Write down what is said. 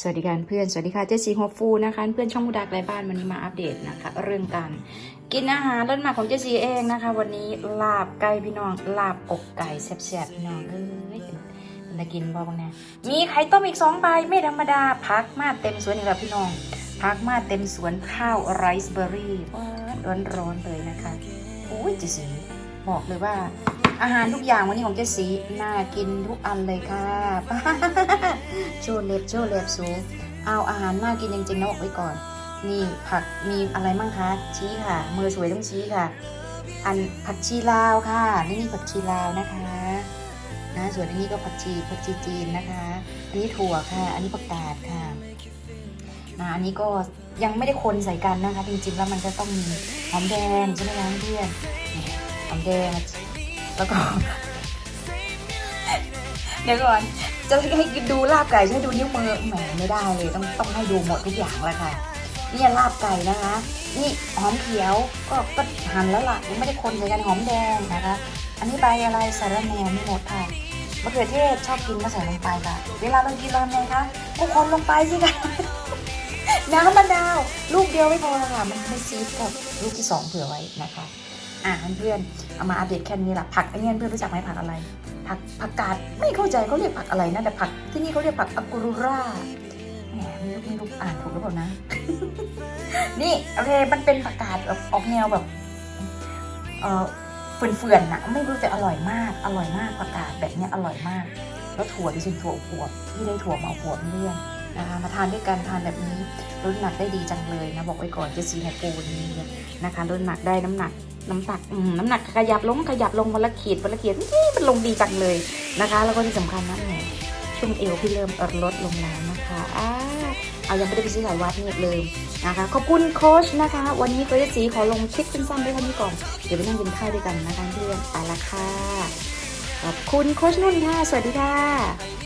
สวัสดีค่ะเพื่อนสวัสดีค่ะเจสซี่โฮฟูนะคะ เพื่อนช่องมูดาไกลบ้านวันนี้มาอัปเดตนะคะ เรื่องการกินอาหารเลิศมาของเจสซี่เองนะคะ วันนี้ลาบไก่พี่น้องลาบอกไก่แซ่บๆพี่น้องเอ้ยมันจะกินบ่บ้างนะมีไข่ต้มอีกสองใบไม่ธรรมดาพักมาเต็มสวนอีกแล้วพี่น้องพักมาเต็มสวนข้าวไรซ์เบอร์รี่ร้อนๆเลยนะคะโอ้ยเจสซี่บอกเลยว่า อาหารทุกอย่างวันนี้ของเจสีน่ากินทุกอันเลยค่ะโชว์เล็บโชว์เล็บสูงเอาอาหารน่ากินจริงๆนะบอกไว้ก่อน นี่ผักมีอะไรมั่งคะชี้ค่ะ มือสวยต้องชี้ค่ะ อันผักชีลาวค่ะ นี่นี่ผักชีลาวนะคะ นะส่วนอันนี้ก็ผักชีผักชีจีนนะคะ อันนี้ถั่วค่ะ อันนี้ผักกาดค่ะนะอันนี้ก็ยังไม่ได้คนใส่กันนะคะ จริงๆแล้วมันจะต้องมีหอมแดงใช่ไหมคะเพื่อนหอมแดง แล้วก็ เดี๋ยวก่อน จะให้ดูลาบไก่ให้ดูนิ้วมือแหมไม่ได้เลย ต้องต้องให้ดูหมดทุกอย่างแล้วค่ะนี่ลาบไก่นะคะ นี่หอมเขียวก็ก็หั่นแล้วล่ะยังไม่ได้คนเลยกันหอมแดงนะคะ อันนี้ใบอะไรสาระแหน่ไม่หมดค่ะมะเขือเทศชอบกินก็ใส่ลงไปค่ะ เวลาเรากินเราทำไงคะก็คนลงไปสิคะน้ำมะนาว ลูกเดียวไม่พอค่ะ มันไม่ซีดกับลูกที่สองเผื่อไว้นะคะ อะเพื่อนๆเอามาอัปเดตแค่นี้ละผักอันนี้เพื่อนรู้จักไหมผักอะไร ผักผักกาดไม่เข้าใจเขาเรียกผักอะไรนะแต่ผักที่นี่เขาเรียกผักอักุรุราแหมไม่รู้ไม่รู้อ่านถูกหรือเปล่านะ นี่โอเคมันเป็นผักกาดแบบออกแนวแบบเออเฟื่อนๆนะไม่รู้แต่อร่อยมาก อร่อยมากผักกาดแบบนี้อร่อยมาก แล้วถั่วดิฉันถั่วอวบที่ได้ถั่วมาอวบเรื่องนะคะมาทานด้วยกันทานแบบนี้ลดน้ำหนักได้ดีจังเลยนะ บอกไว้ก่อนเจะซีไฮโปนี้นะคะลดน้ำหนักได้น้ำหนัก น้ำหนักอืมน้ำหนักขยับลงขยับลงวันละขีดวันละขีดนี่มันลงดีจังเลยนะคะ แล้วก็ที่สำคัญนะแหมช่วงเอวพี่เริ่มลดลงแล้วนะคะอ่าเอายังไม่ได้ไปซื้อสายวัดเนี่ยเลยนะคะ ขอบคุณโค้ชนะคะ วันนี้โค้ชสีขอลงคลิปสั้นๆด้วยท่านี้ก่อน เดี๋ยวไปนั่งกินข้าวด้วยกันนะคะเพื่อนไปละค่ะ ขอบคุณโค้ชนุ่นค่ะ สวัสดีค่ะ